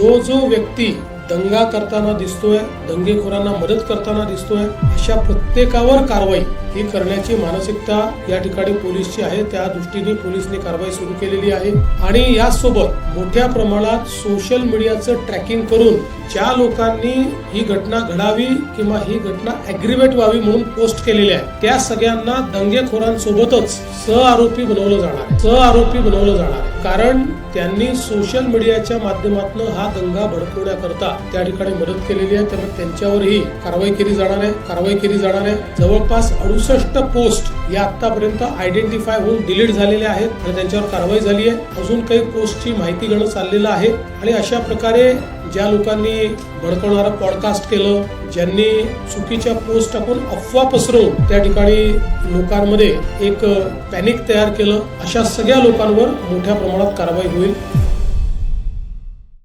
जो जो व्यक्ती दंगा करताना दिसतोय दंगेखोरांना मदत करताना दिसतोय अशा प्रत्येकावर कारवाई ही करण्याची मानसिकता या ठिकाणी पोलीसची आहे. त्या दृष्टीने पोलिसने कारवाई सुरू केलेली आहे. आणि यासोबत मोठ्या प्रमाणात सोशल मीडियाचं ट्रॅकिंग करून ज्या लोकांनी ही घटना घडावी किंवा ही घटना अग्रिवेट व्हावी म्हणून पोस्ट केलेली आहे त्या सगळ्यांना दंगेखोरांसोबतच सह आरोपी बनवलं जाणार आहे. सह आरोपी बनवलं जाणार आहे. कारण त्यांनी सोशल मीडियाच्या माध्यमातून हा दंगा भडकवण्याकरता त्या ठिकाणी मदत केलेली आहे. त्यामुळे त्यांच्यावरही कारवाई केली जाणार आहे. कारवाई केली जाणार आहे. जवळपास अडुसष्ट पोस्ट या आतापर्यंत आयडेंटिफाय होऊन डिलीट झालेल्या आहेत आणि त्यांच्यावर कारवाई झाली आहे. अजून काही पोस्टची माहिती घेणं चाललेलं आहे. आणि अशा प्रकारे ज्या लोकांनी भडकवणारं पॉडकास्ट केलं ज्यांनी चुकीच्या पोस्ट टाकून अफवा पसरवून त्या ठिकाणी लोकांमध्ये एक पॅनिक तयार केलं अशा सगळ्या लोकांवर मोठ्या प्रमाणात कारवाई होईल.